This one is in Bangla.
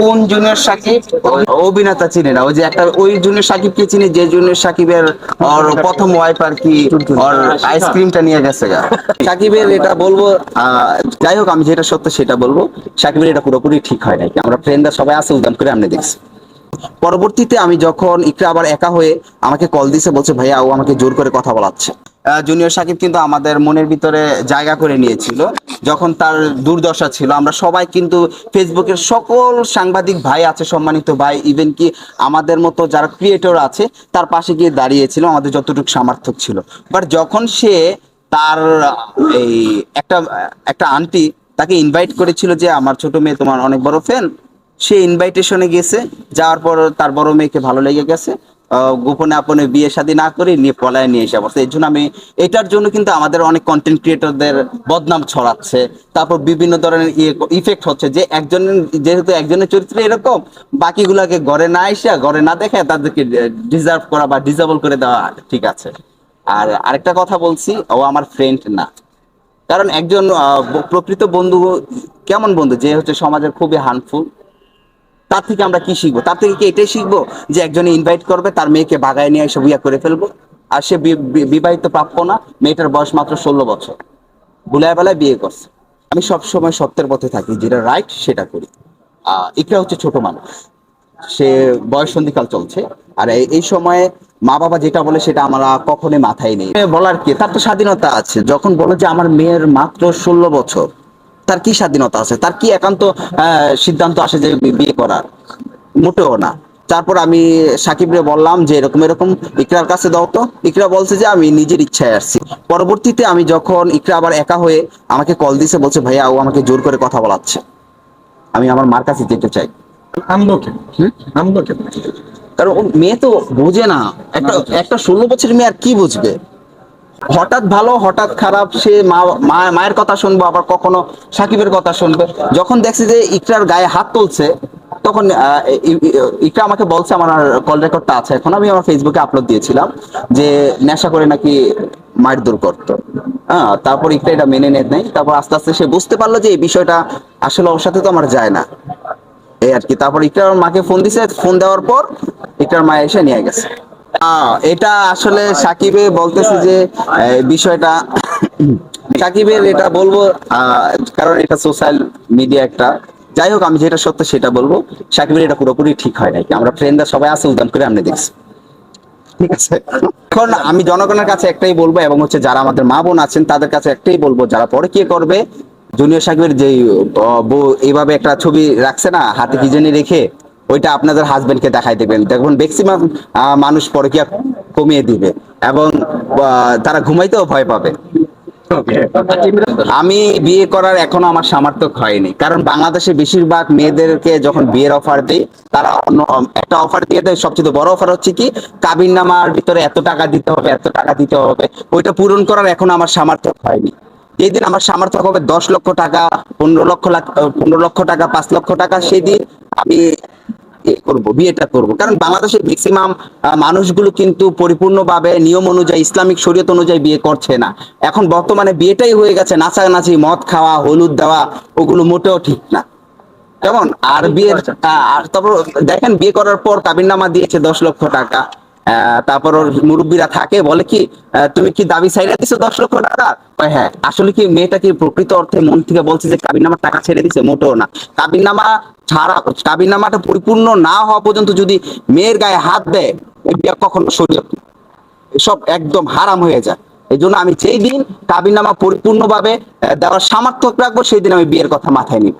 কোন জুনিয়র সাকিব? অভিনেতা চিনি না, ওই যে একটা ওই জুনিয়র সাকিবকে চিনি যে জুনিয়র সাকিবের ওর প্রথম ওয়াইফ আর কি, ওর আইসক্রিমটা নিয়ে গেছে গা। সাকিবের এটা বলব যাই হোক, আমি যেটা সত্য সেটা বলব, সাকিবের এটা পুরোপুরি ঠিক হয় নাকি আমরা ফ্রেন্ডরা সবাই আছে উদাম করে আমরা দেখছি। পরবর্তীতে আমি যখন ইকরা আবার একা হয়ে আমাকে কল দিছে, বলছে, ভাইয়া, ও আমাকে জোর করে কথা বলাচ্ছে। জুনিয়র সাকিব কিন্তু আমাদের মনের ভিতরে জায়গা করে নিয়েছিল। যখন তার দুর্দশা ছিল, আমরা সবাই কিন্তু ফেসবুকের সকল সাংবাদিক ভাই আছে, সম্মানিত ভাই ইভেন কি আমাদের মতো যারা ক্রিয়েটর আছে, তার পাশে গিয়ে দাঁড়িয়েছিল, আমাদের যতটুকু সামর্থ্য ছিল। বাট যখন সে তার এই একটা একটা আন্টি তাকে ইনভাইট করেছিল যে, আমার ছোট মেয়ে তোমার অনেক বড় ফ্যান সে ইনভাইটেশনে গেছে, যাওয়ার পর তার বড় মেয়েকে ভালো লেগে গেছে। গোপনে আপনে বিয়ে শাদী না করে নিয়ে পলায় নিয়ে এসে বসে এই জন্য আমি, এটার জন্য কিন্তু আমাদের অনেক কন্টেন্ট ক্রিয়েটরদের বদনাম ছড়াচ্ছে। তারপর বিভিন্ন ধরনের ইফেক্ট হচ্ছে যে একজনের যেহেতু একজনের চরিত্র এরকম, বাকিগুলাকে ঘরে না এসে ঘরে না দেখে তাদেরকে ডিজার্ভ করা বা ডিজেবল করে দেওয়া ঠিক আছে। আর আরেকটা কথা বলছি, ও আমার ফ্রেন্ড না। কারণ একজন প্রকৃত বন্ধু, কেমন বন্ধু যে হচ্ছে সমাজের খুবই হার্মফুল তার থেকে আমরা কি শিখব? তার থেকে কি এটাই শিখব যে একজনে ইনভাইট করবে, তার মেয়েকে বাগায় নিয়ে এসে বিয়ে করে ফেলব। আর সে বিবাহিত প্রাপ্য না, মেয়েটার বয়স মাত্র ষোলো বছর। বুলায় বেলায় বিয়ে করছে। আমি সবসময় সত্যের পথে থাকি, যেটা রাইট সেটা করি। ইকরা হচ্ছে ছোট মানুষ। সে বয়স সন্ধিকাল চলছে। আর এই সময়ে মা বাবা যেটা বলে সেটা আমরা কখনোই মাথায় নেই। বলার কি? তার তো স্বাধীনতা আছে। যখন বলো যে আমার মেয়ের মাত্র ষোলো বছর তার কি স্বাধীনতা আছে? তার কি একান্ত সিদ্ধান্ত আসে যে বিয়ে করার? মোটেও না। তারপর আমি সাকিবরে বললাম যে এরকম এরকম ইকরার কাছে দাও তো। ইকরা বলছে যে আমি নিজের ইচ্ছায় আসছি। পরবর্তীতে আমি যখন ইকরা আবার একা হয়ে আমাকে কল দিছে বলছে ভাইয়া ও আমাকে জোর করে কথা বলাচ্ছে। আমি আমার মার কাছে যেতে চাই। কারণ মেয়ে তো বোঝে না। একটা একটা ষোলো বছরের মেয়ে আর কি বুঝবে? হঠাৎ ভালো, হঠাৎ খারাপ, সে মায়ের কথা শুনব, আবার কখনো সাকিবের কথা শুনবে। যখন দেখছে যে ইকরার গায়ে হাত তুলছে, তখন ইকরা আমাকে বলছে, আমার কল রেকর্ডটা আছে। এখন আমি আমার ফেসবুকে আপলোড দিয়েছিলাম যে নেশা করে নাকি মায়ের দূর করতো হ্যাঁ তারপর ইকরা এটা মেনে নেয় নাই। তারপর আস্তে আস্তে সে বুঝতে পারল যে এই বিষয়টা আসলে ওর সাথে তো আমার যায় না। এই আর কি, তারপর ইকরার মাকে ফোন দিছে। ফোন দেওয়ার পর ইকরার মা এসে নিয়ে গেছে। এটা আসলে সাকিবে বলতেছে যে বিষয়টা, সাকিবের এটা বলব কারণ এটা সোশ্যাল মিডিয়া একটা। যাই হোক, আমি যেটা সত্য সেটা বলব, সাকিবের এটা পুরোপুরি ঠিক হয় নাকি আমরা ফ্রেন্ডরা সবাই আছে উদাম করে আমরা দেখছি। ঠিক আছে? এখন আমি জনগণের কাছে একটাই বলব এবং হচ্ছে যারা আমাদের মা বোন আছেন, তাদের কাছে একটাই বলব, যারা পরে কি করবে, জুনিয়র সাকিবের যে এইভাবে একটা ছবি রাখছে না, হাতে কি জানি রেখে ওইটা আপনাদের হাজবেন্ডকে দেখাই দেবেন। দেখুন ম্যাক্সিমাম মানুষ পরকিয়া কমিয়ে দিবে এবং তারা ঘুমাইতেও ভয় পাবে। আমি বিয়ে করার এখনও আমার সামর্থ্য হয়নি। কারণ বাংলাদেশে বেশিরভাগ মেয়েদেরকে যখন বিয়ের অফার দেয় তারা অন্য, একটা অফার দিয়ে দেয়, সবচেয়ে বড় অফার হচ্ছে কি কাবিন নামার ভিতরে এত টাকা দিতে হবে, এত টাকা দিতে হবে। ওইটা পূরণ করার এখনও আমার সামর্থ্য হয়নি। যেদিন আমার সামর্থ্য হবে দশ লক্ষ টাকা, পনেরো লক্ষ পনেরো লক্ষ টাকা, পাঁচ লক্ষ টাকা সেদিন আমি এ করব বিয়েটা করব। কারণ বাংলাদেশের ম্যাক্সিমাম মানুষগুলো কিন্তু পরিপূর্ণভাবে নিয়ম অনুযায়ী ইসলামিক শরীয়ত অনুযায়ী বিয়ে করছে না। এখন বর্তমানে বিয়েটাই হয়ে গেছে নাচানাচি মদ খাওয়া হলুদ দেওয়া ওগুলো মোটেও ঠিক না। কেমন? আর বিয়ের আর তারপর দেখেন বিয়ে করার পর কাবিন নামা দিয়েছে দশ লক্ষ টাকা। তারপর ওর মুরব্বীরা থাকে, বলে কি তুমি কি দাবি সাইডে দিছো দশ লক্ষ টাকা? হ্যাঁ। আসলে কি মেয়েটা কি প্রকৃত অর্থে মন থেকে বলছে যে কাবিন নামার টাকা ছেড়ে দিছে? মোটেও না। কাবিন নামা ছাড়া কাবিন নামাটা পরিপূর্ণ না হওয়া পর্যন্ত যদি মেয়ের গায়ে হাত দেয় কখনো শরীয়ত সব একদম হারাম হয়ে যায়। এই জন্য আমি যেই দিন কাবিন নামা পরিপূর্ণভাবে দেওয়ার সামর্থ্য রাখব, সেই দিন আমি বিয়ের কথা মাথায় নিব।